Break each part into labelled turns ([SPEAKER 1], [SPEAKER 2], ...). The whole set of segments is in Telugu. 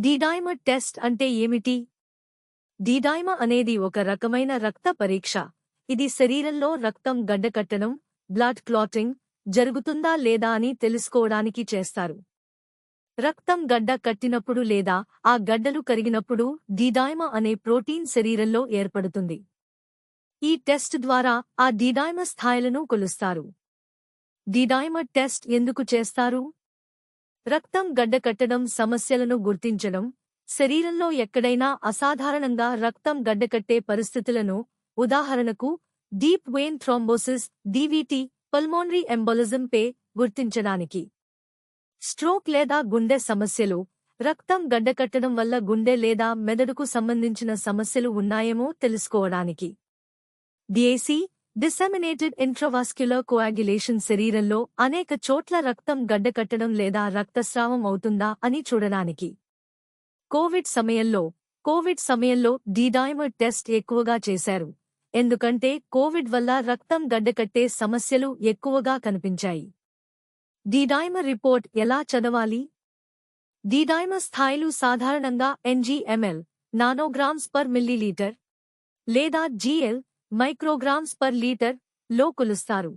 [SPEAKER 1] డీడైమర్ టెస్ట్ అంటే ఏమిటి? డీడైమ అనేది ఒక రకమైన రక్త పరీక్ష. ఇది శరీరంలో రక్తం గడ్డకట్టడం బ్లడ్ క్లాటింగ్ జరుగుతుందా లేదా అని తెలుసుకోవడానికి చేస్తారు. రక్తం గడ్డ కట్టినప్పుడు లేదా ఆ గడ్డలు కరిగినప్పుడు డీడైమ అనే ప్రోటీన్ శరీరంలో ఏర్పడుతుంది. ఈ టెస్ట్ ద్వారా ఆ డీడైమ స్థాయిలను కొలుస్తారు. డీడైమ టెస్ట్ ఎందుకు చేస్తారు? రక్తం గడ్డకట్టడం సమస్యలను గుర్తించడం శరీరంలో ఎక్కడైనా అసాధారణంగా రక్తం గడ్డకట్టే పరిస్థితులను ఉదాహరణకు deep vein thrombosis DVT pulmonary embolism pay గుర్తించడానికి. స్ట్రోక్ లేదా గుండె సమస్యలు రక్తం గడ్డకట్టడం వల్ల గుండె లేదా మెదడుకు సంబంధించిన సమస్యలు ఉన్నాయేమో తెలుసుకోవడానికి. డిఏసీ డిసెమినేటెడ్ ఇంట్రవాస్క్యులర్ కోయాగ్యులేషన్ శరీరంలో అనేక చోట్ల రక్తం గడ్డకట్టడం లేదా రక్తస్రావం అవుతుందా అని చూడడానికి. కోవిడ్ సమయంలో కోవిడ్ సమయంలో డీడైమర్ టెస్ట్ ఎక్కువగా చేశారు. ఎందుకంటే కోవిడ్ వల్ల రక్తం గడ్డకట్టే సమస్యలు ఎక్కువగా కనిపించాయి. డీడైమర్ రిపోర్ట్ ఎలా చదవాలి? డీడైమర్ స్థాయిలు సాధారణంగా ఎన్జీఎంఎల్ నానోగ్రామ్స్ పర్ మిల్లీలీటర్ లేదా జీఎల్ మైక్రోగ్రామ్స్ పర్ లీటర్లో కొలుస్తారు.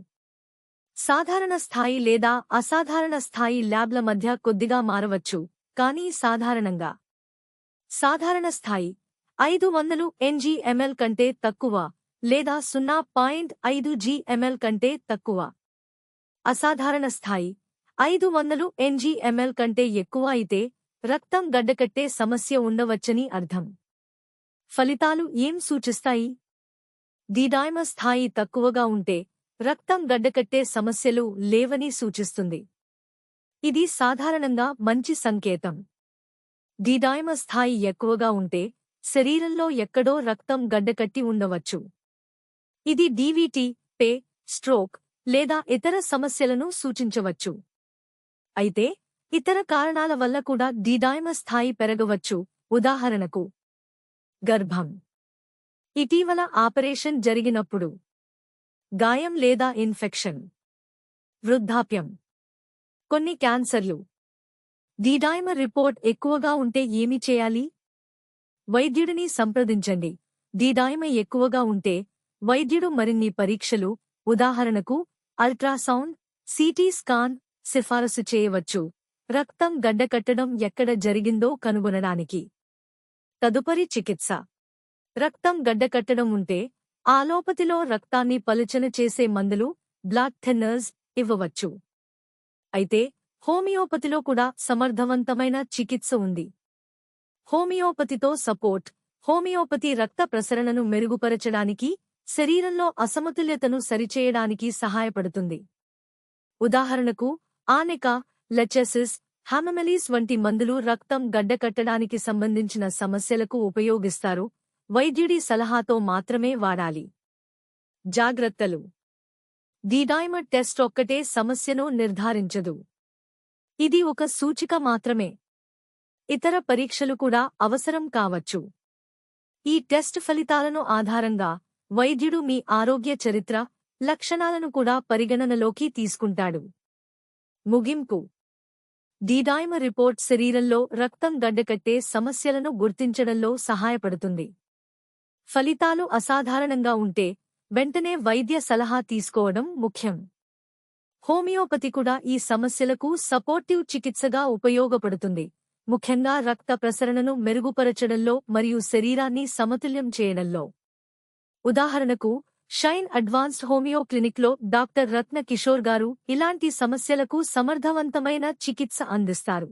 [SPEAKER 1] సాధారణ స్థాయి లేదా అసాధారణ స్థాయి ల్యాబ్ల మధ్య కొద్దిగా మారవచ్చు కానీ సాధారణంగా. సాధారణ స్థాయి ఐదు వందలు ఎన్జీఎంఎల్ కంటే తక్కువ లేదా సున్నా పాయింట్ ఐదు జీఎంఎల్ కంటే తక్కువ. అసాధారణ స్థాయి ఐదు వందలు ఎన్జీఎంఎల్ కంటే ఎక్కువ అయితే రక్తం గడ్డకట్టే సమస్య ఉండవచ్చని అర్థం. ఫలితాలు ఏం సూచిస్తాయి? డీడైమ స్థాయి తక్కువగా ఉంటే రక్తం గడ్డకట్టే సమస్యలు లేవని సూచిస్తుంది. ఇది సాధారణంగా మంచి సంకేతం. డీడైమ స్థాయి ఎక్కువగా ఉంటే శరీరంలో ఎక్కడో రక్తం గడ్డకట్టి ఉండవచ్చు. ఇది డీవీటీ పే స్ట్రోక్ లేదా ఇతర సమస్యలను సూచించవచ్చు. అయితే ఇతర కారణాల వల్ల కూడా డీడైమ స్థాయి పెరగవచ్చు. ఉదాహరణకు గర్భం. ఇటీవల ఆపరేషన్ జరిగినప్పుడు. గాయం లేదా ఇన్ఫెక్షన్. వృద్ధాప్యం. కొన్ని క్యాన్సర్లు. డీడైమర్ రిపోర్ట్ ఎక్కువగా ఉంటే ఏమి చేయాలి? వైద్యుడిని సంప్రదించండి. డీడైమ ఎక్కువగా ఉంటే వైద్యుడు మరిన్ని పరీక్షలు ఉదాహరణకు అల్ట్రాసౌండ్ సిటీ స్కాన్ సిఫారసు చేయవచ్చు. రక్తం గడ్డకట్టడం ఎక్కడ జరిగిందో కనుగొనడానికి. తదుపరి చికిత్స. రక్తం గడ్డకట్టడం ఉంటే ఆలోపతిలో రక్తాన్ని పలుచన చేసే మందులు బ్లాడ్ థిన్నర్స్ ఇవ్వవచ్చు. అయితే హోమియోపతిలో కూడా సమర్థవంతమైన చికిత్స ఉంది. హోమియోపతితో సపోర్ట్ హోమియోపతి రక్త ప్రసరణను మెరుగుపరచడానికి శరీరంలో అసమతుల్యతను సరిచేయడానికి సహాయపడుతుంది. ఉదాహరణకు ఆనెక లెచెసిస్ హామమెలీస్ వంటి మందులు రక్తం గడ్డకట్టడానికి సంబంధించిన సమస్యలకు ఉపయోగిస్తారు వైద్యుడి సలహాతో మాత్రమే వాడాలి. జాగ్రత్తలు. డీడైమర్ టెస్ట్ ఒక్కటే సమస్యను నిర్ధారించదు. ఇది ఒక సూచిక మాత్రమే. ఇతర పరీక్షలు కూడా అవసరం కావచ్చు. ఈ టెస్ట్ ఫలితాలను ఆధారంగా వైద్యుడు మీ ఆరోగ్య చరిత్ర లక్షణాలను కూడా పరిగణనలోకి తీసుకుంటాడు. ముగింపు. డీడైమ రిపోర్ట్ శరీరంలో రక్తం గడ్డకట్టే సమస్యలను గుర్తించడంలో సహాయపడుతుంది. ఫలితాలు అసాధారణంగా ఉంటే వెంటనే వైద్య సలహా తీసుకోవడం ముఖ్యం. హోమియోపతి కూడా ఈ సమస్యలకు సపోర్టివ్ చికిత్సగా ఉపయోగపడుతుంది. ముఖ్యంగా రక్త ప్రసరణను మెరుగుపరచడంలో మరియు శరీరాన్ని సమతుల్యం చేయడంలో. ఉదాహరణకు షైన్ అడ్వాన్స్డ్ హోమియో క్లినిక్లో డాక్టర్ రత్న కిషోర్ గారు ఇలాంటి సమస్యలకు సమర్థవంతమైన చికిత్స అందిస్తారు.